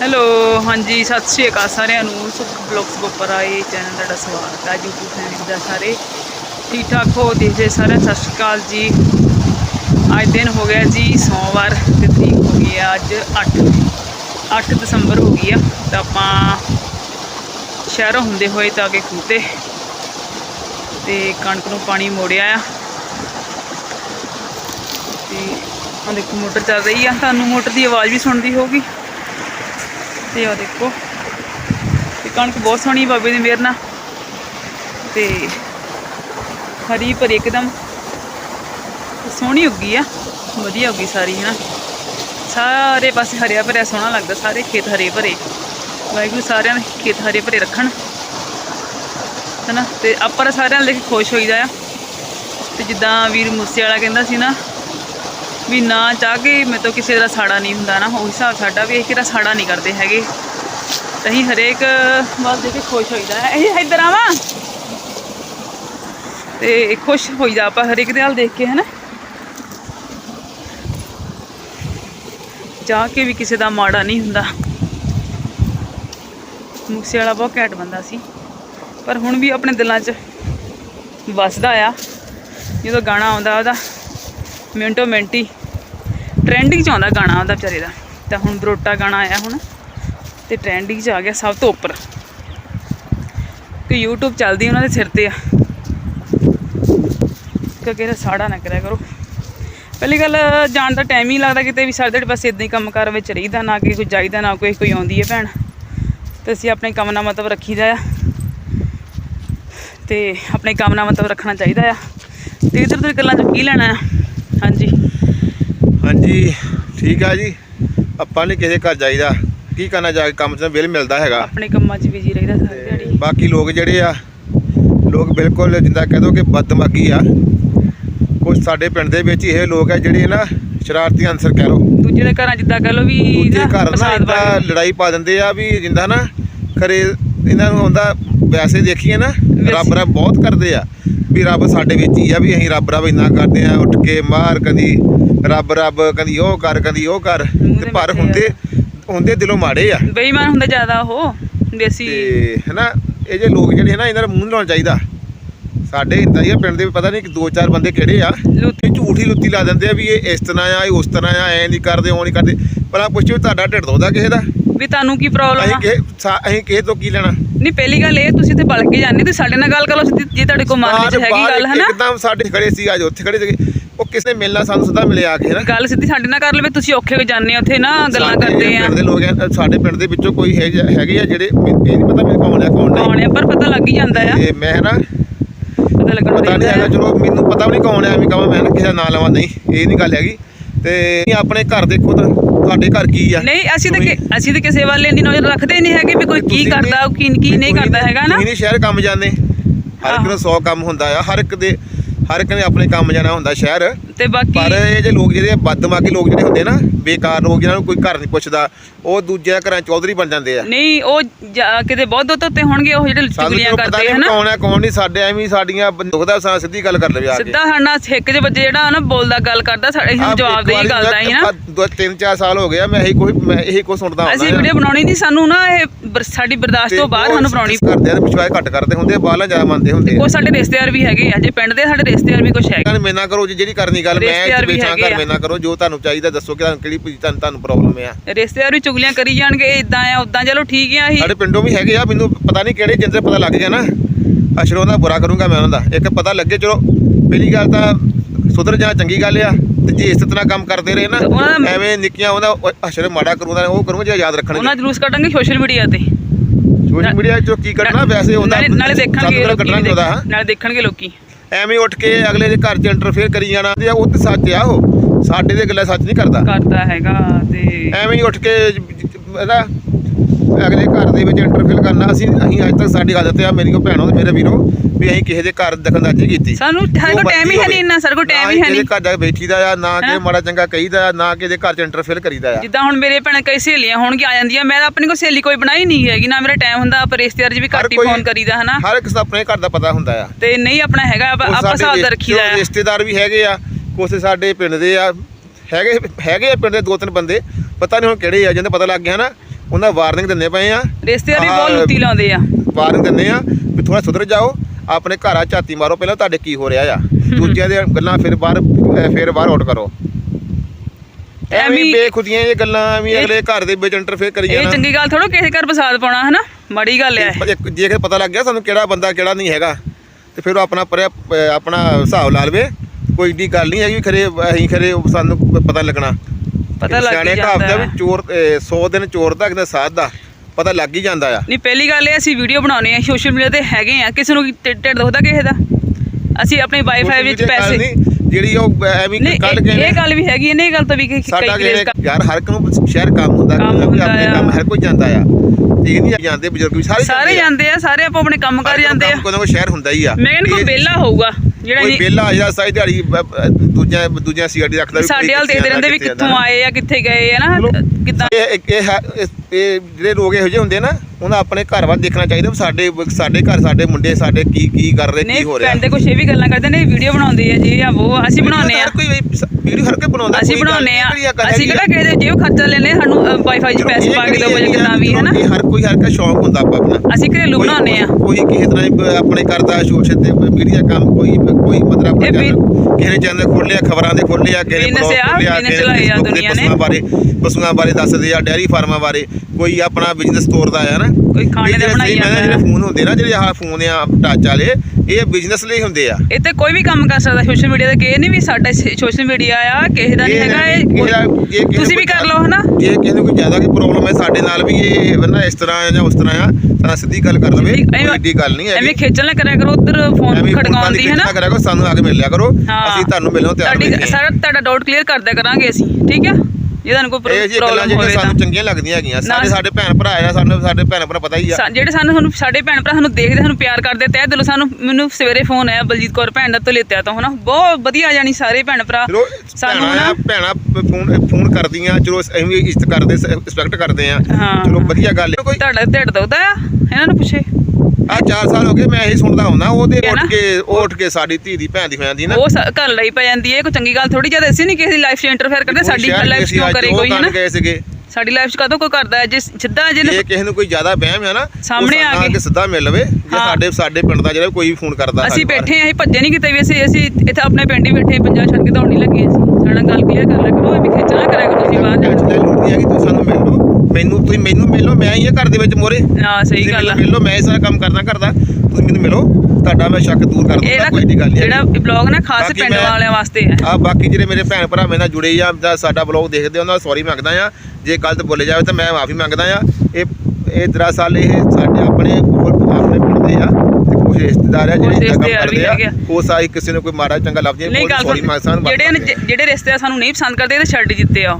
Hello, ਹਾਂਜੀ, ਸਤਿ ਸ਼੍ਰੀ ਅਕਾਲ ਸਾਰਿਆਂ ਨੂੰ। ਸੁਖ ਬਲੌਗਸ ਗੋਪਰ ਆਏ ਚੈਨਲ ਤੁਹਾਡਾ ਸਵਾਗਤ ਹੈ, YouTube ਫੈਮਿਲੀ ਦਾ ਸਾਰੇ। ਠੀਕ ਠਾਕ ਹੋ, ਦੇਖਦੇ ਸਾਰਿਆਂ ਨੂੰ ਸਤਿ ਸ਼੍ਰੀ ਅਕਾਲ ਜੀ। ਅੱਜ ਦਿਨ ਹੋ ਗਿਆ ਜੀ ਸੋਮਵਾਰ ਤੇ ਤਰੀਕ ਹੋ ਗਈ ਆ ਅੱਜ 8 8 ਦਸੰਬਰ ਹੋ ਗਈ ਆ, ਤਾਂ ਆਪਾਂ ਸ਼ਹਿਰੋਂ ਹੁੰਦੇ ਹੋਏ ਤਾਂ ਅੱਗੇ ਖੂਤੇ ਤੇ ਕਣਕ ਨੂੰ ਪਾਣੀ ਮੋੜਿਆ ਆ। ਤੇ ਆ ਦੇਖੋ, ਮੋਟਰ ਚੱਲ ਰਹੀ ਆ, ਤੁਹਾਨੂੰ ਮੋਟਰ ਦੀ ਆਵਾਜ਼ ਵੀ ਸੁਣਦੀ ਹੋਊਗੀ। ਤੇ ਆ ਦੇਖੋ ਤੇ ਕਣਕ ਬਹੁਤ ਸੋਹਣੀ ਬਾਬੇ ਦੀ ਮਿਹਰ ਨਾਲ। ਤੇ ਹਰੀ ਭਰੀ ਇੱਕਦਮ ਸੋਹਣੀ ਉੱਗੀ ਆ, ਵਧੀਆ ਉੱਗੀ ਸਾਰੀ ਹੈ ਨਾ ਸਾਰੇ ਪਾਸੇ ਹਰਿਆ ਭਰਿਆ, ਸੋਹਣਾ ਲੱਗਦਾ, ਸਾਰੇ ਖੇਤ ਹਰੇ ਭਰੇ। ਵਾਹਿਗੁਰੂ ਸਾਰਿਆਂ ਦੇ ਖੇਤ ਹਰੇ ਭਰੇ ਰੱਖਣ, ਹੈਨਾ। ਤੇ ਆਪਾਂ ਸਾਰਿਆਂ ਨੂੰ ਦੇਖ ਖੁਸ਼ ਹੋਈਦਾ ਆ। ਤੇ ਜਿੱਦਾਂ ਵੀਰ ਮੂਸੇ ਵਾਲਾ ਕਹਿੰਦਾ ਸੀ ਨਾ ਵੀ ਨਾ ਚਾਹ ਕੇ ਮੇਰੇ ਤੋਂ ਕਿਸੇ ਦਾ ਸਾੜਾ ਨਹੀਂ ਹੁੰਦਾ ਨਾ, ਉਹ ਹਿਸਾਬ ਸਾਡਾ ਵੀ ਇਹ ਕਿਹੜਾ ਸਾੜਾ ਨਹੀਂ ਕਰਦੇ ਹੈਗੇ। ਤਾਂ ਅਸੀਂ ਹਰੇਕ ਵੱਲ ਦੇਖ ਕੇ ਖੁਸ਼ ਹੋਈਦਾ ਹੈ ਇਹ ਇੱਧਰ ਆਵਾਂ। ਤੇ ਖੁਸ਼ ਹੋਈਦਾ ਆਪਾਂ ਹਰੇਕ ਦੇ ਹਾਲ ਦੇਖ ਕੇ, ਹਨਾ। ਚਾਹ ਕੇ ਵੀ ਕਿਸੇ ਦਾ ਮਾੜਾ ਨਹੀਂ ਹੁੰਦਾ। ਮੂਸੇ ਵਾਲਾ ਬਹੁਤ ਘੈਂਟ ਬੰਦਾ ਸੀ। ਪਰ ਹੁਣ ਵੀ ਆਪਣੇ ਦਿਲਾਂ 'ਚ ਵਸਦਾ ਆ। ਜਦੋਂ ਗਾਣਾ ਆਉਂਦਾ ਉਹਦਾ, ਮਿੰਟੋ ਮਿੰਟੀ ਟ੍ਰੈਂਡਿੰਗ 'ਚ ਆਉਂਦਾ ਗਾਣਾ ਉਹਦਾ ਵਿਚਾਰੇ ਦਾ। ਤਾਂ ਹੁਣ ਬਰੋਟਾ ਗਾਣਾ ਆਇਆ ਹੁਣ ਤੇ ਟ੍ਰੈਂਡਿੰਗ 'ਚ ਆ ਗਿਆ ਸਭ ਤੋਂ ਉੱਪਰ। ਕਿ YouTube ਚੱਲਦੀ ਉਹਨਾਂ ਦੇ ਸਿਰ ਤੇ ਆ। ਕਿ ਸਾੜਾ ਨਾ ਕਰਿਆ ਕਰੋ। ਪਹਿਲੀ ਗੱਲ, ਜਾਣ ਦਾ ਟਾਈਮ ਹੀ ਲੱਗਦਾ ਕਿਤੇ ਵੀ, ਸਾਡੇ ਦਿਨ ਬਸ ਇਦਾਂ ਹੀ ਕੰਮ ਕਾਰ ਵਿੱਚ ਰਹੀਦਾ, ਨਾ ਕਿ ਕੋਈ ਜਾਈਦਾ, ਨਾ ਕੋਈ ਕੋਈ ਆਉਂਦੀ ਹੈ ਭੈਣ। ਤੇ ਅਸੀਂ ਆਪਣੇ ਕੰਮ ਨਾਲ ਮਤਲਬ ਰੱਖੀਦਾ ਆ। ਤੇ ਆਪਣੇ ਕੰਮ ਨਾਲ ਮਤਲਬ ਰੱਖਣਾ ਚਾਹੀਦਾ ਆ। ਤੇ ਇਧਰ ਤੋਂ ਗੱਲਾਂ ਚ ਕੀ ਲੈਣਾ ਆ? ਹਾਂਜੀ। ਹਾਂਜੀ ਠੀਕ ਆ ਜੀ। ਆਪਾਂ ਨਹੀਂ ਕਿਸੇ ਘਰ ਜਾਈਦਾ। ਕੀ ਕਰਨਾ ਜਾ ਕੇ ਕੰਮ 'ਚ ਬਿੱਲ ਮਿਲਦਾ ਹੈਗਾ। ਆਪਣੇ ਕੰਮਾਂ 'ਚ ਬਿਜ਼ੀ ਰਹੀਦਾ ਸਾਰੀ ਤੇ ਦਿਹਾੜੀ ਬਾਕੀ ਲੋਕ ਜਿਹੜੇ ਆ ਲੋਕ ਬਿਲਕੁਲ ਜਿੱਦਾਂ ਕਹਿ ਦੋ ਕਿ ਬਦਤਮਾਗੀ ਆ। ਕੁਝ ਸਾਡੇ ਪਿੰਡ ਦੇ ਵਿੱਚ ਇਹ ਲੋਕ ਆ ਜਿਹੜੇ ਨਾ ਸ਼ਰਾਰਤੀ ਅਨਸਰ ਕਹਿ ਲੋ ਦੂਜੇ ਦੇ ਘਰਾਂ ਜਿੱਦਾਂ ਕਹ ਲੋ ਵੀ ਦੂਜੇ ਘਰ ਨਾ ਫਸਾਦ ਪਾ ਇੰਦਾ ਕੇ। ਲੜਾਈ ਪਾ ਦਿੰਦੇ ਆ ਵੀ ਜਿੰਦਾ ਨਾ ਖਰੇ ਇਹਨਾਂ ਨੂੰ ਹੁੰਦਾ ਵੈਸੇ ਦੇਖੀਏ ਨਾ ਰੱਬ ਰੱਬ ਬਹੁਤ ਕਰਦੇ ਆ ਵੀ ਰੱਬ ਸਾਡੇ ਵਿੱਚ ਹੀ ਆ ਵੀ ਅਸੀਂ ਰੱਬ ਰੱਬ ਇੰਨਾ ਕਰਦੇ ਆ ਉੱਠ ਕੇ ਮਾਰ ਕਦੀ ਰੱਬ ਰੱਬ ਕਦੀ ਉਹ ਕਰ ਕਦੀ ਉਹ ਕਰ ਤੇ ਪਰ ਹੁੰਦੇ ਹੁੰਦੇ ਦਿਲੋਂ ਮਾੜੇ ਆ। ਬੇਈਮਾਨ ਹੁੰਦਾ ਜ਼ਿਆਦਾ ਉਹ ਦੇਸੀ ਹਨਾ ਇਹ ਜੇ ਲੋਕ ਜਿਹੜੇ ਹਨਾ ਇਹਨਾਂ ਦਾ ਮੂੰਹ ਲਾਉਣਾ ਚਾਹੀਦਾ। ਸਾਡੇ ਇੰਦਾ ਹੀ ਆ ਪਿੰਡ ਦੇ ਪਤਾ ਨਹੀਂ ਕਿ ਦੋ ਚਾਰ ਬੰਦੇ ਕਿਹੜੇ ਆ ਇਹ ਝੂਠੀ ਲੁੱਤੀ ਲਾ ਦਿੰਦੇ ਆ ਵੀ ਇਹ ਇਸ ਤਰ੍ਹਾਂ ਆ ਇਹ ਉਸ ਤਰ੍ਹਾਂ ਆ ਐ ਨਹੀਂ ਕਰਦੇ ਉਹ ਨਹੀਂ ਕਰਦੇ। ਭਲਾ ਪੁੱਛੋ ਤੁਹਾਡਾ ਢਿੱਡ ਦੋਦਾ ਕਿਸੇ ਦਾ? ਵੀ ਤੁਹਾਨੂੰ ਕੀ ਪ੍ਰੋਬਲਮ ਅਸੀਂ ਆ ਸਾ- ਅਸੀਂ ਕਿਸੇ ਤੋਂ ਕੀ ਲੈਣਾ? ਨਹੀਂ ਪਹਿਲੀ ਗੱਲ ਇਹ ਤੁਸੀਂ ਇੱਥੇ ਬਲ ਕੇ ਜਾਂਦੇ ਤੁਸੀਂ ਸਾਡੇ ਨਾਲ ਗੱਲ ਕਰੋ ਸਿੱਧੀ, ਜੇ ਤੁਹਾਡੇ ਕੋਲ ਮਨ ਵਿੱਚ ਹੈਗੀ ਗੱਲ ਹਨਾ? ਇੱਕਦਮ ਸਾਡੇ ਖੜੇ ਸੀ ਅੱਜ ਉੱਥੇ ਖੜੇ ਸੀਗੇ। ਉਹ ਕਿਸੇ ਨੇ ਮਿਲਣਾ ਸਾਨੂੰ ਸਿੱਧਾ ਮਿਲਿਆ ਆ ਕੇ ਹਨਾ? ਗੱਲ ਸਿੱਧੀ ਸਾਡੇ ਨਾਲ ਕਰ ਲਵੇ ਤੁਸੀਂ ਔਖੇ ਹੋ ਜਾਂਦੇ ਹੋ ਉੱਥੇ ਨਾ ਗੱਲਾਂ ਸਾਡੇ ਕਰਦੇ ਆ। ਪਿੰਡ ਦੇ ਲੋਕ ਆ ਸਾਡੇ ਪਿੰਡ ਦੇ ਵਿੱਚੋਂ ਕੋਈ ਹੈ ਹੈਗੇ ਆ ਜਿਹੜੇ ਮੈਨੂੰ ਇਹ ਨਹੀਂ ਪਤਾ ਮੈਨੂੰ ਕੌਣ ਆ ਕੌਣ ਨਹੀਂ ਕੌਣ ਆ ਪਰ ਪਤਾ ਲੱਗ ਹੀ ਜਾਂਦਾ ਆ। ਤੇ ਮੈਂ ਨਾ ਪਤਾ ਲੱਗਣ ਪਤਾ ਨਹੀਂ ਹੈਗਾ ਆ। ਚਲੋ ਮੈਨੂੰ ਪਤਾ ਵੀ ਨਹੀਂ ਕੌਣ ਆ ਐਵੇਂ ਕਹਾਂ ਮੈਂ ਨਾ ਕਿਸੇ ਦਾ ਨਾਂ ਲਵਾਂ ਨਹੀਂ ਇਹ ਨਹੀਂ ਗੱਲ ਹੈਗੀ। ਤੇ ਆਪਣੇ ਘਰ ਦੇਖੋ ਤਾਂ ਤੁਹਾਡੇ ਘਰ ਕੀ ਆ? ਨਹੀਂ ਅਸੀਂ ਤਾਂ ਕਿ- ਅਸੀਂ ਤਾਂ ਕਿਸੇ ਵੱਲ ਇੰਨੀ ਨਜ਼ਰ ਰੱਖਦੇ ਨਹੀਂ ਹੈਗੇ ਵੀ ਕੋਈ ਕੀ ਤੁਸੀਂ ਕਰਦਾ ਉਹ ਕੀ ਕੀ ਤੁਸੀਂ ਨਹੀਂ ਕਰਦਾ ਹੈਗਾ ਨਾ। ਤੁਸੀਂ ਨਹੀਂ ਸ਼ਹਿਰ ਕੰਮ ਜਾਂਦੇ। ਹਰ ਇੱਕ ਨੂੰ 100 ਕੰਮ ਹੁੰਦਾ ਆ। ਹਰ ਇੱਕ ਦੇ ਹਰ ਇੱਕ ਨੇ ਆਪਣੇ ਕੰਮ ਜਾਣਾ ਹੁੰਦਾ ਸ਼ਹਿਰ। ਤੇ ਬਾਕੀ ਪਰ ਇਹ ਜੇ ਲੋਕ ਜਿਹੜੇ ਆ, ਬਦਦਮਾਗੀ ਲੋਕ ਜਿਹੜੇ ਹੁੰਦੇ ਨਾ ਬੇਕਾਰ ਲੋਕ ਜਿਹਨਾਂ ਨੂੰ ਕੋਈ ਘਰ ਨਹੀਂ ਪੁੱਛਦਾ ਉਹ ਦੂਜਿਆਂ ਘਰਾਂ ਚੌਧਰੀ ਬਣ ਜਾਂਦੇ ਆ। ਨਹੀਂ ਉਹ ਜਾ- ਕਿਤੇ ਬਹੁਤ ਦੁੱਤ ਉੱਤੇ ਹੋਣਗੇ ਉਹ ਜਿਹੜੇ ਸਾਨੂੰ ਚੁਗਲੀਆਂ ਪਤਾ ਕਰਦੇ ਨਹੀਂ ਹਨਾ ਕੌਣ ਹੈ ਕੌਣ ਨਹੀਂ ਸਾਡੇ ਐਵੇਂ ਹੀ ਸਾਡੀਆਂ ਬੰਦੂਕਦਾ ਸਾਂ ਸਿੱਧੀ ਗੱਲ ਕਰ ਲਵੇ ਆ ਕੇ। ਸਿੱਧਾ ਸਾਡਾ ਹਿੱਕ ਦੇ ਬੱਚੇ ਜਿਹੜਾ ਨਾ ਬੋਲਦਾ ਗੱਲ ਕਰਦਾ ਸਾਡੇ ਅਸੀਂ ਜਵਾਬ ਦੇ ਹੀ ਗੱਲ ਦਾ ਹੀ ਨਾ ਦੋ ਤਿੰਨ ਚਾਰ ਸਾਲ ਹੋ ਗਿਆ ਮੈਂ ਇਹੀ ਕੋਈ ਮੈਂ ਇਹੀ ਕੁਝ ਸੁਣਦਾ ਹੁੰਦਾ ਅਸੀਂ ਵੀਡੀਓ ਬਣਾਉਣੀ ਨਹੀਂ ਸਾਨੂੰ ਨਾ ਇਹ ਬਰ- ਸਾਡੀ ਬਰਦਾਸ਼ਤ ਤੋਂ ਬਾਹਰ ਸਾਨੂੰ ਬਣਾਉਣੀ ਕਰਦੇ ਆ ਵਿਸ਼ਵਾਸ ਘੱਟ ਕਰਦੇ ਹੁੰਦੇ ਬਾਹਲਾ ਜ਼ਿਆਦਾ ਮੰਨਦੇ ਹੁੰਦੇ ਆ। ਉਹ ਸਾਡੇ ਰਿਸ਼ਤੇਦਾਰ ਵੀ ਹੈਗੇ ਆ ਜੇ ਪਿੰਡ ਦੇ ਸਾਡੇ ਰਿਸ਼ਤੇਦਾਰ ਵੀ ਕੁਝ ਹੈਗੇ। ਕਹਿੰਦੇ ਮੇਰੇ ਨਾਲ ਕਰੋ ਜੀ ਜਿਹੜੀ ਕਰਨੀ ਗੱਲ ਮੈਂ ਰਿਸ਼ਤੇਦਾਰ ਵੀ ਬੈਠਾ ਹੈਗੇ ਕਰ ਆ। ਮੇਰੇ ਨਾਲ ਕਰੋ ਜੋ ਤੁਹਾਨੂੰ ਚਾਹੀਦਾ ਦੱਸੋ ਕਿ ਤੁਹਾਨੂੰ ਕਿਹੜੀ ਪੋਜੀ- ਤੁਹਾਨੂੰ ਤੁਹਾਨੂੰ ਪ੍ਰੋਬਲਮ ਆ। ਰਿਸ਼ਤੇਦਾਰ ਵੀ ਚੁਗਲੀਆਂ ਕਰੀ ਜਾਣਗੇ ਇਦਾਂ ਆ ਉਦਾਂ ਚਲੋ ਠੀਕ ਆ ਅਸੀਂ। ਸਾਡੇ ਪਿੰਡੋਂ ਵੀ ਹੈਗੇ ਆ ਮੈਨੂੰ ਪਤਾ ਨਹੀਂ ਕਿਹੜੇ ਜਿੰਦੇ ਪਤਾ ਲੱਗ ਗਿਆ ਨਾ ਅਸ਼ਰੋਂ ਦਾ ਬੁਰਾ ਕਰੂੰਗਾ ਮੈਂ ਉਹਨਾਂ ਦਾ। ਇੱਕ ਪਤਾ ਲੱਗੇ ਚਲੋ ਪਹਿਲੀ ਗੱਲ ਤਾਂ ਸੁਧਰ ਜਾਣਾ ਚੰਗੀ ਗੱਲ ਆ ਤੇ ਜੇ ਇਸ ਤਰ੍ਹਾਂ ਕੰਮ ਕਰਦੇ ਰਹੇ ਨਾ ਤੇ ਉਹਨਾਂ ਦਾ- ਐਵੇਂ ਨਿੱਕੀਆਂ ਉਹਦਾ ਅਸ਼ਰ ਮਾੜਾ ਕਰੂੰਗਾ ਉਹ ਕਰੂੰਗਾ ਜੇ ਯਾਦ ਰੱਖਣਗੇ। ਉਹਨਾਂ ਜਲੂਸ ਕੱਢਾਂਗੇ ਸੋਸ਼ਲ ਮੀਡੀਆ ਤੇ। ਸੋਸ਼ਲ ਮੀਡੀਆ 'ਚੋਂ ਕੀ ਕੱਢਣਾ? ਵੈਸੇ ਹੁੰਦਾ ਨਾਲੇ ਨਾਲੇ ਦੇਖਣਗੇ ਲੋਕੀ ਨਹੀਂ ਹਾਂ। ਨਾਲੇ ਦੇਖਣਗੇ ਲੋਕੀ। ਐਵੇਂ ਉੱਠ ਕੇ ਅਗਲੇ ਦੇ ਘਰ 'ਚ ਇੰਟਰਫੇਅਰ ਕਰੀ ਜਾਣਾ ਤੇ ਉਹ ਤੇ ਸੱਚ ਆ ਉਹ। ਸਾਡੇ ਦੇ ਗੱਲਾਂ ਸੱਚ ਨਹੀਂ ਕਰਦਾ। ਕਰਦਾ ਹੈਗਾ ਤੇ ਐਵੇਂ ਹੀ ਉੱਠ ਕੇ ਇਹਦਾ ਅਗਲੇ ਘਰ ਦੇ ਵਿੱਚ ਇੰਟਰਫੇਅਰ ਕਰਨਾ ਅਸੀਂ ਅਸੀਂ ਅੱਜ ਤੱਕ ਸਾਡੀ ਆਦਤ ਆ ਮੇਰੀ ਕੋ ਭੈਣੋ ਤੇ ਮੇਰੇ ਵੀਰੋ ਵੀ ਅਸੀਂ ਕਿਸੇ ਦੇ ਘਰ ਦਖਲਅੰਦਾਜ਼ੀ ਕੀਤੀ। ਸਾਨੂੰ ਸਾਡੇ ਕੋਲ ਟਾਈਮ ਹੀ ਨਹੀਂ ਇੰਨਾ ਸਾਡੇ ਕੋਲ ਟਾਈਮ ਹੀ ਹੀ ਕਿਸੇ ਨਹੀਂ। ਦੇ ਘਰ ਜਾ ਕੇ ਬੈਠੀਦਾ ਆ ਨਾ ਕਿ? ਮਾੜਾ ਚੰਗਾ ਕਹੀਦਾ ਆ ਨਾ ਕਿਸੇ ਦੇ ਘਰ 'ਚ ਇੰਟਰਫੇਅਰ ਕਰੀਦਾ ਆ। ਜਿੱਦਾਂ ਹੁਣ ਮੇਰੇ ਭੈਣ ਕਈ ਸਹੇਲੀਆਂ ਹੋਣਗੇ ਆ ਜਾਂਦੀਆਂ ਮੈਂ ਤਾਂ ਆਪਣੀ ਕੋਈ ਸਹੇਲੀ ਕੋਈ ਬਣਾਈ ਨਹੀਂ ਹੈਗੀ ਨਾ ਮੇਰਾ ਟਾਈਮ ਹੁੰਦਾ ਪਰ ਰਿਸ਼ਤੇਦਾਰ ਜੀ ਵੀ ਘੱਟ ਹੀ ਫੋਨ ਕਰੀਦਾ ਹਨਾ? ਹਰ ਇੱਕ ਨੂੰ ਆਪਣੇ ਘਰ ਦਾ ਪਤਾ ਹੁੰਦਾ ਆ। ਤੇ ਨਹੀਂ ਆਪਣਾ ਹੈਗਾ ਆਪਾਂ ਉਹ ਆਪਾਂ ਸਾਡੇ ਹਿਸਾਬ ਦਾ ਰਿਸ਼- ਰੱਖੀਦਾ ਰਿਸ਼ਤੇਦਾਰ ਵੀ ਹੈਗੇ ਆ ਕੁਛ ਸਾਡੇ ਪਿੰਡ ਦੇ ਆ ਹੈਗੇ ਹੈਗੇ ਪਿੰਡ ਦੇ ਦੋ ਤਿੰਨ ਬੰਦੇ ਪਤਾ ਨਹੀਂ ਹੁਣ ਕਿਹੜੇ ਆ ਜਿਹਨਾਂ ਪਤਾ ਲੱਗ ਗਿਆ ਨਾ ਉਹਨਾਂ ਵਾਰਨਿੰਗ ਦਿੰਦੇ ਪਏ ਆ। ਰਿਸ਼ਤੇਦਾਰ ਵੀ ਬਹੁਤ ਲੁੱਤੀ ਲਾਉਂਦੇ ਆ। ਵਾਰਨਿੰਗ ਦਿੰਦੇ ਆ ਵੀ ਥੋੜਾ ਸੁਧਰ ਜਾਓ ਆਪਣੇ ਘਰ ਆ ਝਾਤੀ ਮਾਰੋ ਪਹਿਲਾਂ ਤੁਹਾਡੇ ਕੀ ਹੋ ਰਿਹਾ ਆ। ਦੂਜਿਆਂ ਦੀਆਂ ਗੱਲਾਂ ਫਿਰ ਬਾਹਰ ਫਿਰ ਬਾਹਰ ਆਊਟ ਕਰੋ। ਐਵੇਂ ਬੇਖੁਦੀਆਂ ਇਹ ਗੱਲਾਂ ਐਵੇਂ ਇਹ- ਅਗਲੇ ਘਰ ਦੇ ਵਿੱਚ ਇੰਟਰਫੇਅਰ ਕਰੀ ਇਹ ਜਾਣਾ। ਚੰਗੀ ਗੱਲ ਥੋੜੋ ਕਿਸੇ ਘਰ ਫਸਾਦ ਪਾਉਣਾ ਹਨਾ? ਮਾੜੀ ਗੱਲ ਇਹ। ਇੱਕ- ਜੇ ਕਿ ਪਤਾ ਲੱਗ ਗਿਆ ਸਾਨੂੰ ਕਿਹੜਾ ਬੰਦਾ ਕਿਹੜਾ ਨਹੀਂ ਹੈਗਾ ਤੇ ਫਿਰ ਉਹ ਆਪਣਾ ਆਪਣਾ ਹਿਸਾਬ ਲਾ ਲਵੇ। ਕੋਈ ਏਡੀ ਗੱਲ ਨਹੀਂ ਹੈਗੀ ਖਰੇ ਅਸੀਂ ਖਰੇ ਸਾਨੂੰ ਪਤਾ ਨੀ ਲੱਗਣਾ। ਪਤਾ ਲੱਗ ਸਿਆਣੇ ਜਾਂਦਾ ਆ ਹੈ। ਵੀ ਚੋਰ 100 ਦਿਨ ਚੋਰ ਦਾ ਕਿਤੇ ਸਾਧ ਦਾ ਪਤਾ ਲੱਗ ਹੀ ਜਾਂਦਾ ਆ। ਨਹੀਂ ਪਹਿਲੀ ਗੱਲ ਇਹ ਅਸੀਂ ਵੀਡੀਓ ਬਣਾਉਨੇ ਆ ਸੋਸ਼ਲ ਮੀਡੀਆ ਤੇ ਹੈਗੇ ਆ ਕਿਸੇ ਨੂੰ ਢਿੱਡ ਦੁਖਦਾ ਕਿਸੇ ਦਾ? ਅਸੀਂ ਆਪਣੇ ਵਾਈਫਾਈ ਵਿੱਚ ਪੈਸੇ ਜਿਹੜੀ ਉਹ ਐਵੇਂ ਕੱਢ ਕੇ ਇਹ ਗੱਲ ਵੀ ਹੈਗੀ ਇਹ ਗੱਲ ਤਾਂ ਵੀ ਸਾਡਾ ਯਾਰ ਹਰ ਇੱਕ ਨੂੰ ਸ਼ਹਿਰ ਕੰਮ ਹੁੰਦਾ ਆਪਣੇ। ਕੰਮ ਹਰ ਕੋਈ ਜਾਂਦਾ ਆ। ਇਹ ਨਹੀਂ ਜਾਂਦੇ ਬਜ਼ੁਰਗ ਵੀ ਸਾਰੇ ਸਾਰੇ ਜਾਂਦੇ ਆ। ਸਾਰੇ ਆਪੋ ਆਪਣੇ ਕੰਮ ਕਰ ਜਾਂਦੇ ਆ। ਕੋਈ ਨਾ ਕੋਈ ਸ਼ਹਿਰ ਹੁੰਦਾ ਹੀ ਆ। ਮੈਂ ਕਹਿੰਦਾ ਕੋਈ ਵਿਹਲਾ ਹੋਊਗਾ। ਜਿਹੜਾ ਕੋਈ ਨਹੀਂ ਵਿਹਲਾ ਜਿਹੜਾ ਸਾਰੀ ਦਿਹਾੜੀ ਬ- ਬ- ਦੂਜਿਆਂ ਦੂਜਿਆਂ ਸੀਆਰਡੀ ਰੱਖਦਾ ਵੀ ਸਾਡੇ ਹਾਲ ਦੇਖਦੇ ਰਹਿੰਦੇ ਵੀ ਕਿੱਥੋਂ ਆਏ ਆ ਕਿੱਥੇ ਗਏ ਆ ਨਾ। ਕਿੱਦਾਂ ਇਹ ਇਹ- ਇਹ ਹੈ- ਇਹ ਇਹ ਜਿਹੜੇ ਲੋਕ ਇਹੋ ਜਿਹੇ ਹੁੰਦੇ ਨਾ ਉਹਨਾਂ ਆਪਣੇ ਘਰ ਵੱਲ ਦੇਖਣਾ ਚਾਹੀਦਾ ਵੀ ਸਾਡੇ ਸਾਡੇ ਘਰ ਸਾਡੇ ਮੁੰਡੇ ਸਾਡੇ ਕੀ ਕੀ ਕਰ ਰਹੇ ਕੀ ਹੋ ਰਿਹਾ। ਪਿੰਡ ਦੇ ਕੁਛ ਇਹ ਵੀ ਗੱਲਾਂ ਕਰਦੇ ਨੇ ਵੀਡੀਓ ਬਣਾਉਂਦੇ ਆ ਜੀ ਆ ਉਹ ਅਸੀਂ ਬਣਾਉਂਦੇ ਆ। ਕੋਈ ਵੀਡੀਓ ਹਰ ਕੋਈ ਬਣਾਉਂਦਾ ਅਸੀਂ ਬਣਾਉਂਦੇ ਆ। ਅਸੀਂ ਕਿਹੜਾ ਕਿਸੇ ਦੇ ਜੇਬ ਖਰਚਾ ਲੈਨੇ ਸਾਨੂੰ ਵਾਈਫਾਈ 'ਚ ਪੈਸੇ ਪਾ ਕੇ ਦਿਓ ਕਿਹੜੀ ਜਾਂ ਕਿੱਦਾਂ ਵੀ ਹੈ ਨਾ ਹਰ ਕੋਈ ਹਰ ਕਾ ਸ਼ੌਂਕ ਹੁੰਦਾ ਆਪਾਂ ਆਪਣਾ। ਅਸੀਂ ਘਰੇਲੂ ਬਣਾਉਂਦੇ ਆ। ਕੋਈ ਕਿਸੇ ਤਰ੍ਹਾਂ ਆਪਣੇ ਕਰਦਾ ਸੋਸ਼ਲ ਤੇ ਮੀਡੀਆ ਕੰਮ ਕੋਈ ਕੋਈ ਮਤਲਬ ਆਪਣਾ ਚੈਨਲ ਕਿਸੇ ਚੈਨਲ ਖੋਲਿਆ ਖਬਰਾਂ ਦੇ ਖੋਲਿਆ ਕਿਸੇ ਨੇ Business ਬਲੌਗ ਆ, ਖੋਲਿਆ business ਕਿਸੇ ਚਲਾਏ ਆ Facebook ਦੇ ਦੁਨੀਆ ਨੇ। ਪਸ਼ੂਆਂ ਬਾਰੇ ਪਸ਼ੂਆਂ ਬਾਰੇ ਦੱਸਦੇ ਆ ਡੈਰੀ ਫਾਰਮਾਂ ਬਾਰੇ। ਕੋਈ ਆਪਣਾ ਬਿਜ਼ਨਸ ਤੋਰਦਾ ਆ ਨਾ ਕੋਈ ਖਾਣੇ ਦੇ ਬਣਾਈ ਜਾਂਦਾ। ਜਿਹੜੇ ਫੋਨ ਹੁੰਦੇ ਨਾ ਜਿਹੜੇ ਆਹ ਫੋਨ ਆ ਟੱਚ ਵਾਲੇ ਇਹ ਬਿਜ਼ਨਸ ਲਈ ਹੁੰਦੇ ਆ। ਇਹ ਤੇ ਕੋਈ ਵੀ ਕੰਮ ਕਰ ਸਕਦਾ ਸੋਸ਼ਲ ਮੀਡੀਆ ਤੇ ਕਿ ਨਹੀਂ ਵੀ ਸਾਡਾ ਸੋਸ਼ਲ ਮੀਡੀਆ ਆ ਕਿਸੇ ਦਾ ਨਹੀਂ ਇਹ ਹੈਗਾ ਹੈ ਇਹ ਤੁਸੀਂ ਵੀ ਕਰ ਲਓ ਹਨਾ? ਜੇ ਕਿਸੇ ਨੂੰ ਕੋਈ ਜ਼ਿਆਦਾ ਕੋਈ ਪ੍ਰੋਬਲਮ ਹੈ ਸਾਡੇ ਨਾਲ ਵੀ ਇਹ ਨਾ ਇਸ ਤਰ੍ਹਾਂ ਜਾਂ ਉਸ ਤਰ੍ਹਾਂ ਆ ਤਾਂ ਸਿੱਧੀ ਗੱਲ ਕਰ ਲਵੇ ਏਡੀ ਗੱਲ ਨਹੀਂ ਹੈਗੀ। ਐਵੇਂ ਖੇਚਲ ਨਾ ਕਰਿਆ ਕਰੋ ਉਧਰ ਫੋਨ ਖੜਕਾਉਣ ਦੀ ਹੈ ਨਾ ਕਰਿਆ ਕਰੋ ਸਾਨੂੰ ਆ ਕੇ ਮਿਲ ਲਿਆ ਕਰੋ ਹਾਂ। ਅਸੀਂ ਤੁਹਾਨੂੰ ਮਿਲਣ ਤਿਆਰ ਨਹੀਂ ਸਾਰਾ ਤੁਹਾਡਾ ਡਾਊਟ ਕਲੀਅਰ ਕਰ ਦਿਆ ਕਰਾਂਗੇ ਅਸੀਂ ਠੀਕ ਆ? ਜੇ ਤੁਹਾਨੂੰ ਕੋਈ ਇਹ ਜੀ ਗੱਲਾਂ ਪ੍ਰੋਬਲਮ ਜਿਹੜੀਆਂ ਹੋਵੇ ਤਾਂ। ਸਾਨੂੰ ਚੰਗੀਆਂ ਲੱਗਦੀਆਂ ਹੈਗੀਆਂ ਸਾਡੇ ਨਾ- ਸਾਡੇ ਭੈਣ ਭਰਾ ਆ ਸਾਨੂੰ ਸਾਡੇ ਭੈਣ ਭਰਾ ਪਤਾ ਹੀ ਆ। ਸਾ- ਜਿਹੜੇ ਸਾਨੂੰ ਸਾਨੂੰ ਸਾਡੇ ਭੈਣ ਭਰਾ ਸਾਨੂੰ ਦੇਖਦੇ ਸਾਨੂੰ ਪਿਆਰ ਕਰਦੇ ਤਹਿ ਦਿਲੋਂ ਸਾਨੂੰ ਮੈਨੂੰ ਸਵੇਰੇ ਫੋਨ ਆਇਆ ਬਲਜੀਤ ਕੌਰ ਭੈਣ ਦਾ ਤਲੇਤਿਆ ਤੋਂ ਹਨਾ? ਬਹੁਤ ਵਧੀਆ ਜਾਨੀ ਸਾਰੇ ਭੈਣ ਭਰਾ। ਚਲੋ ਸਾਨੂੰ ਭੈਣਾਂ ਨਾ- ਭੈਣਾਂ ਫੋਨ ਫੋਨ ਕਰਦੀਆਂ ਚਲੋ ਅਸੀਂ ਵੀ ਇੱਜ਼ਤ ਕਰਦੇ ਰਿਸਪੈਕਟ ਕਰਦੇ ਆ। ਹਾਂ। ਚਲੋ ਵਧੀਆ ਗੱਲ ਹੈ। ਕੋਈ ਤੁਹਾਡਾ ਢਿੱਡ ਦੁਖਦਾ ਆ? ਇਹਨਾਂ ਨੂੰ ਪੁੱਛੇ। ਆ 4 ਸਾਲ ਹੋ ਗਏ ਮੈਂ ਇਹੀ ਸੁਣਦਾ ਹੁੰਦਾ ਉਹਦੇ ਨਾ? ਉੱਠ ਕੇ ਉਹ ਉੱਠ ਕੇ ਸਾਡੀ ਧੀ ਦੀ ਭੈਣ ਦੀ ਹੋ ਜਾਂਦੀ ਨਾ। ਉਹ ਘਰ ਲਈ ਪੈ ਜਾਂਦੀ ਹੈ ਕੋਈ ਚੰਗੀ ਗੱਲ ਥੋੜੀ ਜਦ ਅਸੀਂ ਨਹੀਂ ਕਿਸੇ ਦੀ ਲਾਈਫ 'ਚ ਇੰਟਰਫੇਅਰ ਕਰਦੇ ਸਾਡੀ ਲਾਈਫ 'ਚ ਕਿਉਂ ਕਰੇ ਕੋਈ ਗਏ ਸੀਗੇ। ਸਾਡੀ ਲਾਈਫ 'ਚ ਕਦੋਂ ਕੋਈ ਕਰਦਾ ਹੈ? ਜਿੱਦਾਂ ਜਿਹਨੇ ਜੇ ਕਿਸੇ ਨੂੰ ਕੋਈ ਜ਼ਿਆਦਾ ਵਹਿਮ ਹੈ ਨਾ ਸਾਹਮਣੇ ਆ ਕੇ। ਸਿੱਧਾ ਮਿਲ ਲਵੇ ਜੇ ਹਾਂ। ਸਾਡੇ ਸਾਡੇ ਪਿੰਡ ਦਾ ਜਿਹੜਾ ਕੋਈ ਵੀ ਫੋਨ ਕਰਦਾ ਅਸੀਂ। ਬੈਠੇ ਆਂ ਅਸੀਂ ਭੱਜੇ ਨਹੀਂ ਕਿਤੇ ਵੀ ਅਸੀਂ ਅਸੀਂ ਇੱਥੇ ਆਪਣੇ ਪਿੰਡ ਹੀ ਬੈਠੇ ਪੰਜਾਬ ਛੱਡ ਕੇ ਦੌੜ ਨਹੀਂ ਲੱਗੇ ਅਸੀਂ। ਸਾਡੇ ਗੱਲ ਕਲੀਅਰ ਕਰ ਲਿਆ ਕਰੋ ਐਵੇਂ ਖੇਚਲ ਨਾ ਕਰਿਆ ਕਰੋ ਤੁਸੀਂ ਬਾਹਰ ਜਾ ਟੈਨਸ਼ਨ ਲੈ ਲੋੜ ਨਹੀਂ ਹੈਗੀ ਤੁਸੀਂ ਸਾਨੂੰ ਮਿਲ ਲਓ। ਮੈਨੂੰ ਤੁਸੀਂ ਮੈਨੂੰ ਮਿਲ ਮੈਂ ਹੀ ਆ ਘਰ ਦੇ ਵਿੱਚ ਮੋਰੇ। ਹਾਂ ਸਹੀ ਗੱਲ ਆ। ਮਿਲ ਮੈਂ ਇਹ ਸਾਰਾ ਕੰਮ ਕਰਦਾ ਕਰਦਾ ਤੁਸੀਂ ਮੈਨੂੰ ਮਿਲੋ। ਤੁਹਾਡਾ ਮੈਂ ਸ਼ੱਕ ਦੂਰ ਕਰ ਦੂੰਗਾ ਕੋਈ ਏਡੀ ਗੱਲ ਨਹੀਂ ਜਿਹੜਾ ਬਲੌਗ ਨਾ ਖਾਸ ਪਿੰਡ ਵਾਲਿਆਂ ਵਾਸਤੇ ਹੈ। ਆ ਬਾਕੀ ਜਿਹੜੇ ਮੇਰੇ ਭੈਣ ਭਰਾ ਮੇਰੇ ਨਾਲ ਜੁੜੇ ਆ ਜਾਂ ਸਾਡਾ ਬਲੌਗ ਦੇਖਦੇ ਉਹਨਾਂ ਦਾ ਸੌਰੀ ਮੰਗਦਾ ਆ। ਜੇ ਗਲਤ ਬੋਲੇ ਜਾਵੇ ਤਾਂ ਮੈਂ ਮਾਫੀ ਮੰਗਦਾ ਆ। ਇਹ ਇਹ ਦਰਅਸਲ ਇਹ ਸਾਡੇ ਆਪਣੇ ਕੋਲ ਆਪਣੇ ਪਿੰਡ ਦੇ ਆ ਤੇ ਕੁਝ ਰਿਸ਼ਤੇਦਾਰ ਆ ਜਿਹੜੇ ਕੰਮ ਰਿਸ਼ਤੇਦਾਰ ਵੀ ਕਰਦੇ ਆ। ਉਹ ਸਾਈ ਕਿਸੇ ਨੂੰ ਕੋਈ ਮਾੜਾ ਚੰਗਾ ਨਹੀਂ ਨਹੀਂ ਗੱਲ ਸੌਰੀ ਮੰਗਦਾ ਜਿਹੜੇ ਜਿਹੜੇ ਰਿਸ਼ਤੇ ਸਾਨੂੰ ਨਹੀਂ ਪਸੰਦ ਕਰਦੇ ਇਹ ਤਾਂ ਛੱਡ ਜਿੱਤੇ ਆ।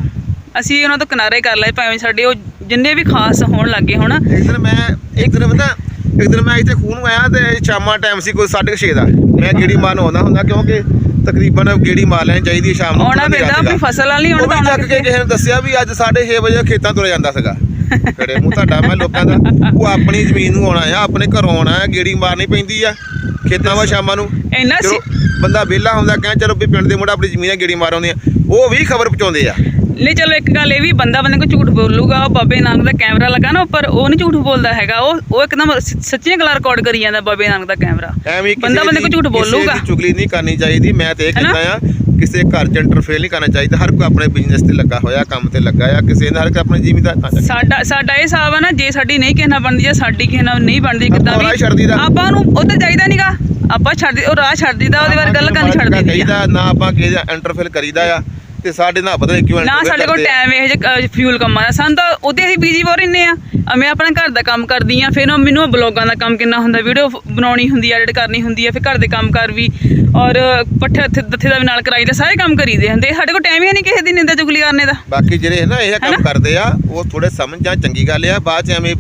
ਅਸੀਂ ਉਹਨਾਂ ਤੋਂ ਕਿਨਾਰੇ ਕਰ ਲਏ ਭਾਵੇਂ ਸਾਡੇ ਉਹ ਜਿੰਨੇ ਵੀ ਖਾਸ ਹੋਣ ਲੱਗੇ ਹੁਣ ਇੱਕ ਦਿਨ ਮੈਂ ਇੱਕ ਦਿਨ ਪਤਾ ਇੱਕ ਦਿਨ ਮੈਂ ਇੱਥੇ ਖੂਨ ਨੂੰ ਆਇਆ ਤੇ ਸ਼ਾਮਾਂ ਟਾਈਮ ਸੀ ਕੋਈ 6:30 ਦਾ ਮੈਂ ਗੇੜੀ ਮਾਰਨ ਆਉਂਦਾ ਹੁੰਦਾ ਕਿਉਂਕਿ ਤਕਰੀਬਨ ਗੇੜੀ ਮਾਰ ਲੈਣੀ ਚਾਹੀਦੀ ਹੈ ਸ਼ਾਮ ਨੂੰ ਆਉਣਾ ਪੈਂਦਾ ਆਪਣੀ। ਫਸਲ ਵਾਲੀ ਵੀ ਤਾਂ ਚੱਕ ਕੇ ਕਿਸੇ ਨੂੰ ਦੱਸਿਆ ਵੀ ਅੱਜ 6:30 ਵਜੇ ਖੇਤਾਂ ਤੁਰਿਆ ਜਾਂਦਾ ਸੀਗਾ ਕੜੇ ਮੂੰਹ ਤੁਹਾਡਾ ਮੈਂ ਲੋਕਾਂ ਦਾ। ਉਹ ਆਪਣੀ ਜ਼ਮੀਨ ਨੂੰ ਆਉਣਾ ਆ ਆਪਣੇ ਘਰੋਂ ਆਉਣਾ ਆ ਗੇੜੀ ਮਾਰਨੀ ਪੈਂਦੀ ਆ ਖੇਤਾਂ ਵਾ ਸ਼ਾਮਾਂ ਨੂੰ। ਇੰਨਾ ਚਲੋ ਬੰਦਾ ਵਿਹਲਾ ਹੁੰਦਾ ਕਹਿੰਦਾ ਚਲੋ ਵੀ ਪਿੰਡ ਦੇ ਮੁੰਡਾ ਆਪਣੀ ਜ਼ਮੀਨਾਂ ਗੇੜੀ ਮਾਰ ਆਉਂਦੇ ਆ। ਉਹ ਵੀ ਖਬਰ ਪਹੁੰਚਾਉਂਦੇ ਆ। ਨਹੀਂ ਚਲੋ ਇੱਕ ਗੱਲ ਇਹ ਵੀ ਬੰਦਾ ਬੰਦੇ ਕੋ ਝੂਠ ਬੋਲੂਗਾ ਉਹ ਬਾਬੇ ਨਾਨਕ ਦਾ ਕੈਮਰਾ ਲੱਗਾ ਨਾ ਉੱਪਰ ਉਹ ਨਹੀਂ ਝੂਠ ਬੋਲਦਾ ਹੈਗਾ ਉਹ ਉਹ ਇੱਕਦਮ ਸੱਚੀਆਂ ਗੱਲਾਂ ਰਿਕਾਰਡ ਕਰੀ ਜਾਂਦਾ ਬਾਬੇ ਨਾਨਕ ਦਾ ਕੈਮਰਾ ਬੰਦਾ ਬੰਦੇ ਕੋ ਝੂਠ ਬੋਲੂਗਾ ਚੁਗਲੀ ਨਹੀਂ ਕਰਨੀ ਚਾਹੀਦੀ ਮੈਂ ਤੇ ਇਹ? ਕਹਿੰਦਾ ਆ ਕਿਸੇ ਘਰ ਚ ਇੰਟਰਫੇਅਰ ਨਹੀਂ ਕਰਨਾ ਚਾਹੀਦਾ ਹਰ ਕੋਈ ਆਪਣੇ ਬਿਜ਼ਨਸ ਤੇ ਲੱਗਾ ਹੋਇਆ ਕੰਮ ਤੇ ਲੱਗਾ ਆ ਕਿਸੇ ਨੇ ਹਰ ਆਪਣੀ ਜ਼ਿਮੀਦਾਰ ਸਾਡਾ ਸਾਡਾ ਇਹ ਹਿਸਾਬ ਆ ਨਾ ਜੇ ਸਾਡੀ ਨਹੀਂ ਕਿਸੇ ਨਾਲ ਬਣਦੀ ਜਾਂ ਸਾਡੀ ਕਿਸੇ ਨਾਲ ਨਹੀਂ ਬਣਦੀ ਕਿਦਾਂ ਵੀ। ਆਪਾਂ ਨੂੰ ਤਾਂ ਚਾਹੀਦਾ ਨਹੀਂਗਾ ਆਪਾਂ ਛੱਡ ਉਹ ਰਾਹ ਛੱਡ ਦਿੱਤਾ ਉਹਦੇ ਬਾਰੇ ਗੱਲ ਕਰਨੀ ਛੱਡ ਦਿੱਤੀ। ਕਹੀਦਾ ਨਾ ਆਪਾਂ ਕਿਸੇ ਦਾ ਇੰਟਰਫੇਅਰ ਕਰੀਦਾ ਆ ਤੇ ਸਾਡੇ ਨਾਲ ਪਤਾ ਨਹੀਂ ਕਿਉਂ ਨਾ ਸਾਡੇ ਕੋਲ। ਟਾਈਮ ਇਹ ਜੇ ਫਿਊਲ ਕੰਮਾਂ ਦਾ। ਸਾਨੂੰ ਤਾਂ ਉਹਦੇ ਅਸੀਂ ਬੀਜੀ ਬਹੁਤ ਰਹਿੰਦੇ ਆ। ਮੈਂ ਆਪਣਾ ਘਰ ਦਾ ਕੰਮ ਕਰਦੀ ਆ ਫਿਰ ਉਹ ਮੈਨੂੰ ਬਲੌਗਾਂ ਦਾ ਕੰਮ ਕਿੰਨਾ ਹੁੰਦਾ ਵੀਡੀਓ ਬਣਾਉਣੀ ਹੁੰਦੀ ਆ ਐਡਿਟ ਕਰਨੀ ਹੁੰਦੀ ਆ ਫਿਰ ਘਰ ਦੇ ਕੰਮ ਕਰ ਵੀ। ਔਰ ਪੱਠੇ ਹੱਥੇ ਦੱਥੇ ਦਾ ਵੀ ਨਾਲ ਕਰਾਈਦਾ ਸਾਰੇ ਕੰਮ ਕਰੀਦੇ ਹੁੰਦੇ ਸਾਡੇ ਕੋਲ ਟਾਈਮ ਹੀ ਨਹੀਂ ਕਿਸੇ ਦੀ ਨਿੰਦਾ ਚੁਗਲੀ ਕਰਨੇ ਦਾ। ਬਾਕੀ ਜਿਹੜੇ ਹੈ ਨਾ ਇਹ ਕੰਮ? ਕਰਦੇ ਆ ਉਹ ਥੋੜੇ ਸਮਝ ਜਾਂ ਚੰਗੀ ਗੱਲ ਆ ਬਾਅਦ ਚ ਐਵੇਂ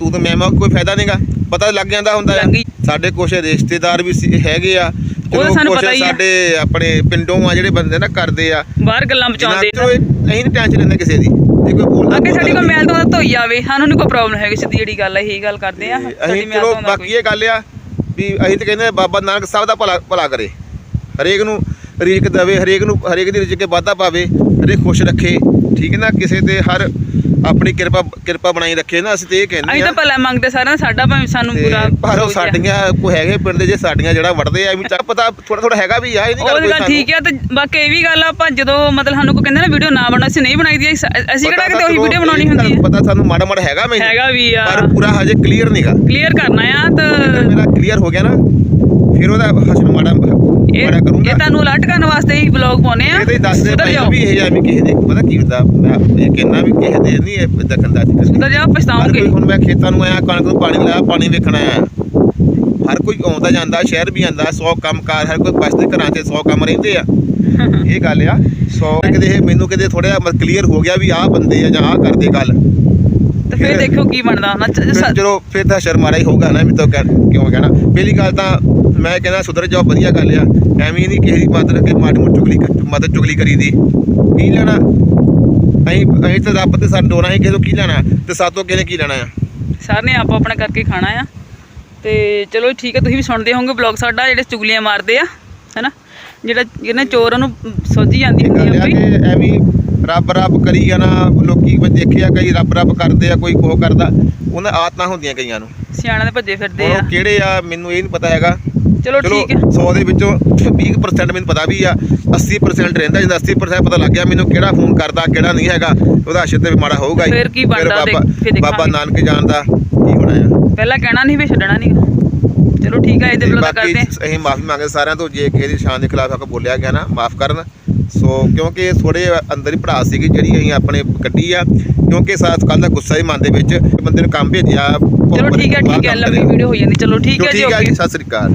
ਤੂੰ ਤਾਂ ਮੈਂ ਮੈਂ ਕੋਈ ਫਾਇਦਾ ਨਹੀਂਗਾ ਪਤਾ ਲੱਗ ਜਾਂਦਾ ਹੁੰਦਾ ਆ। ਲੱਗ ਹੀ- ਸਾਡੇ ਕੁਛ ਰਿਸ਼ਤੇਦਾਰ ਵੀ ਸੀ- ਹੈਗੇ ਆ ਤਾਂ ਚਲੋ ਸਾਨੂੰ ਪਤਾ ਹੀ ਆ। ਸਾਡੇ ਆਪਣੇ ਪਿੰਡੋਂ ਆ ਜਿਹੜੇ ਬੰਦੇ ਨਾ ਕਰਦੇ ਆ ਬਾਹਰ ਗੱਲਾਂ ਬਚਾਉਂਦੇ ਇਹ- ਅਸੀਂ ਨਹੀਂ ਟੈਨਸ਼ਨ ਲੈਂਦੇ ਕਿਸੇ ਦੀ ਜੇ ਕੋਈ ਬੋਲਦਾ ਅੱਗੇ ਸਾਡੀ ਕੋਈ ਮੈਲ ਤੋਂ ਧੋਈ ਜਾਵੇ ਸਾਨੂੰ ਨਹੀਂ ਕੋਈ ਪ੍ਰੋਬਲਮ ਹੈਗੀ ਸਿੱਧੀ ਜਿਹੜੀ ਗੱਲ ਹੈ ਇਹੀ ਗੱਲ ਕਰਦੇ ਆ ਅਸੀਂ ਚਲੋ ਬਾਕੀ ਇਹ ਗੱਲ ਆ ਵੀ ਅਸੀਂ ਤਾਂ ਕਹਿੰਦੇ ਆ ਬਾਬਾ ਨਾਨਕ ਸਭ ਦਾ ਭਲਾ ਭਲਾ ਕਰੇ। ਹਰੇਕ ਨੂੰ ਰੀਕ ਦੇਵੇ ਹਰੇਕ ਨੂੰ ਹਰੇਕ ਦੀ ਰਿਜਕ ਕੇ ਵਾਧਾ ਪਾਵੇ ਹਰੇਕ ਖੁਸ਼ ਰੱਖੇ। ਠੀਕ ਹੈ ਨਾ ਕਿਸੇ ਤੇ ਹਰ ਆਪਣੀ ਕਿਰਪਾ ਕਿਰਪਾ ਬਣਾਈ ਰੱਖੇ ਨਾ ਅਸੀਂ ਤੇ ਇਹ ਕਹਿੰਦੇ ਅਸੀਂ ਤਾਂ ਭਲਾ ਮੰਗਦੇ ਸਾਰਿਆਂ ਦਾ ਸਾਡਾ ਭਾਵੇਂ ਸਾਨੂੰ ਤੇ ਪੂਰਾ ਪਰ ਉਹ। ਸਾਡੀਆਂ ਕੋਈ ਹੈਗੇ ਪਿੰਡ ਦੇ ਜੇ ਸਾਡੀਆਂ ਜਿਹੜਾ ਵੜਦੇ ਆ ਵੀ ਚੱਲ ਪਤਾ ਥੋੜਾ ਥੋੜਾ ਹੈਗਾ ਵੀ ਆ ਇਹ ਨਹੀਂ ਗੱਲ ਗੱਲ ਠੀਕ ਆ ਤੇ ਬਾਕੀ ਇਹ ਵੀ ਗੱਲ ਆ ਆਪਾਂ ਜਦੋਂ ਮਤਲਬ ਸਾਨੂੰ ਕੋਈ ਕਹਿੰਦਾ ਨਾ ਵੀਡੀਓ ਨਾ ਬਣਾਓ ਅਸੀਂ ਨਹੀਂ ਬਣਾਈ ਦੀ ਅਸੀਂ ਅਸੀਂ ਕਿਹੜਾ ਕਿਤੇ ਉਹੀ ਵੀਡੀਓ ਬਣਾਉਣੀ ਹੁੰਦੀ ਹੈ ਪਤਾ ਸਾਨੂੰ ਮਾੜਾ ਮਾੜਾ ਹੈਗਾ ਮੈਨੂੰ ਹੈਗਾ ਵੀ ਆ। ਪਰ ਪੂਰਾ ਹਜੇ ਕਲੀਅਰ ਨਹੀਂਗਾ ਕਲੀਅਰ ਕਰਨਾ ਆ ਤਾਂ ਮੇਰਾ ਕਲੀਅਰ ਹੋ ਗਿਆ ਨਾ ਫਿਰ ਉਹਦਾ ਹਸਨ ਮਾੜਾ ਇਹ ਮਾੜਾ ਇਹ ਕਰੂੰਗਾ ਤੁਹਾਨੂੰ ਅਲਰਟ ਕਰਨ ਵਾਸਤੇ ਹੀ ਵਲੌਗ ਪਾਉਨੇ ਆ। ਇਹ ਤੇ ਦੱਸ ਦੇ ਸੁਧਰ ਭਾਈ ਜਾਓ। ਵੀ ਇਹ ਐਵੇਂ ਕਿਸੇ ਦੇ ਪਤਾ ਕੀ ਹੁੰਦਾ ਮੈਂ ਇਹ ਕਹਿਣਾ ਵੀ ਕਿਸੇ ਦੇ ਨਹੀਂ ਇਹ ਦਖਲਅੰਦਾਜ਼ੀ ਕਰਨੀ ਸੁਧਰ ਜਾਓ ਹਰ ਪਛਤਾਓਗੇ ਕੋਈ ਹੁਣ ਮੈਂ ਖੇਤਾਂ ਨੂੰ ਆਇਆ ਕਣਕ ਨੂੰ ਪਾਣੀ ਲਾਇਆ ਪਾਣੀ ਵੇਖਣ ਆਇਆ। ਹਰ ਕੋਈ ਆਉਂਦਾ ਜਾਂਦਾ ਸ਼ਹਿਰ ਵੀ ਆਂਦਾ 100 ਕੰਮ ਕਾਰ ਹਰ ਕੋਈ ਬਸਦੇ ਘਰਾਂ 'ਚ 100 ਕੰਮ ਰਹਿੰਦੇ ਆ। ਇਹ ਗੱਲ ਆ। 100 ਕਿਤੇ ਇਹ ਮੈਨੂੰ ਕਿਤੇ ਥੋੜਾ ਜਿਹਾ ਕਲੀਅਰ ਹੋ ਗਿਆ ਵੀ ਆਹ ਬੰਦੇ ਆ ਜਾਂ ਆਹ ਕਰਦੇ ਗੱਲ। ਤੇ ਫਿਰ ਦੇਖੋ ਕੀ ਬਣਦਾ ਸ- ਚਲੋ ਫਿਰ ਤਾਂ ਸ਼ਰਮਾਰਾ ਹੀ ਹੋਊਗਾ ਨਾ ਵੀ ਤਾਂ ਕਹਿ- ਕਿਉਂ ਕਹਿਣਾ। ਪਹਿਲੀ ਗੱਲ ਤਾਂ ਮੈਂ ਕਹਿੰਦਾ ਸੁਧਰ ਜਾਓ ਵਧੀਆ ਗੱਲ ਆ। ਐਵੇਂ ਨਹੀਂ ਕਿਸੇ ਦੀ ਮਦਦ ਕੇ ਮਾੜੀ ਮੋਟੀ ਚੁਗਲੀ ਕਰ- ਮਦਦ ਚੁਗਲੀ ਕਰੀਦੀ ਕੀ ਲੈਣਾ? ਅਸੀਂ ਅਸੀਂ ਤਾਂ ਰੱਬ ਤੇ ਸਾਡੇ ਡੋਣਾ ਹੀ ਕਿਸੇ ਤੋਂ ਕੀ ਲੈਣਾ? ਤੇ ਸਾਤੋਂ ਕਿਸੇ ਨੇ ਕੀ ਲੈਣਾ ਆ? ਸਾਰਿਆਂ ਨੇ ਆਪੋ ਆਪਣਾ ਕਰਕੇ ਖਾਣਾ ਆ। ਤੇ ਚਲੋ ਠੀਕ ਹੈ ਤੁਸੀਂ ਵੀ ਸੁਣਦੇ ਹੋਵੋਗੇ ਬਲੌਗ ਸਾਡਾ ਜਿਹੜੇ ਚੁਗਲੀਆਂ ਮਾਰਦੇ ਆ ਹੈਨਾ? ਜਿਹੜਾ ਜਿਹਨੇ ਚੋਰ ਉਹਨੂੰ ਸੋਝੀ ਜਾਂਦੀ ਹੁੰਦੀ ਆ ਕੋਈ ਕਿ ਐਵੇਂ ਰੱਬ ਰੱਬ ਕਰੀ ਜਾਣਾ ਲੋਕੀ ਦੇਖਿਆ ਕਈ ਰੱਬ ਰੱਬ ਕਰਦੇ ਆ ਕੋਈ ਕੋਹ ਕਰਦਾ। ਉਹਨਾਂ ਆਦਤਾਂ ਹੁੰਦੀਆਂ ਕਈਆਂ ਨੂੰ। ਸਿਆਣਿਆਂ ਦੇ ਭੱਜੇ ਫਿਰਦੇ ਹੁਣ ਆ। ਉਹ ਕਿਹੜੇ ਆ ਮੈਨੂੰ ਇਹ ਨਹੀਂ ਪਤਾ ਹੈਗਾ। ਚਲੋ ਚਲੋ ਠੀਕ ਹੈ। 100 ਦੇ ਵਿੱਚੋਂ 20% ਮੈਨੂੰ ਪਤਾ ਵੀ ਆ 80% ਰਹਿੰਦਾ ਜਿੰਦਾ 80% ਪਤਾ ਲੱਗ ਗਿਆ ਮੈਨੂੰ ਕਿਹੜਾ ਫੋਨ ਕਰਦਾ ਕਿਹੜਾ ਨਹੀਂ ਹੈਗਾ। ਉਹਦਾ ਅਸ਼ਰ ਤੇ ਵੀ ਮਾੜਾ ਹੋਊਗਾ ਹੀ। ਫਿਰ ਕੀ ਬਣਦਾ ਬਾਬਾ ਬਾਬਾ। ਨਾਨਕ ਜਾਣਦਾ ਕੀ ਹੋਣਾ ਆ। ਪਹਿਲਾਂ ਕਹਿਣਾ ਨਹੀਂ ਵੀ ਛੱਡਣਾ ਨਹੀਂ ਚਲੋ ਠੀਕ ਹੈ ਇਹਦੇ ਤੇ ਬਾਕੀ ਕਰਦੇ ਹਾਂ। ਅਸੀਂ ਮਾਫੀ ਮੰਗਦੇ ਸਾਰਿਆਂ ਤੋਂ ਜੇ ਕਿਸੇ ਦੀ ਸ਼ਾਨ ਦੇ ਖਿਲਾਫ ਆਕ ਬੋਲਿਆ ਗਿਆ ਨਾ ਮਾਫ ਕਰਨ। ਸੋ ਕਿਉਂਕਿ ਥੋੜੇ ਅੰਦਰ ਹੀ ਭੜਾਸ ਸੀਗੀ ਜਿਹੜੀ ਅਸੀਂ ਆਪਣੇ ਕੱਢੀ ਆ ਕਿਉਂਕਿ ਸਾਥ ਕੱਲ ਦਾ ਗੁੱਸਾ ਹੀ ਮਨ ਦੇ ਵਿੱਚ ਬੰਦੇ ਨੂੰ ਕੰਮ ਭੇਜਿਆ ਚਲੋ ਠੀਕ ਹੈ ਠੀਕ ਹੈ ਲੰਬੀ ਵੀਡੀਓ ਹੋ ਜਾਂਦੀ। ਚਲੋ ਠੀਕ ਹੈ ਜੀ ਠੀਕ ਹੈ ਓਕੇ ਜੀ ਸਤਿ ਸ੍ਰੀ ਅਕਾਲ।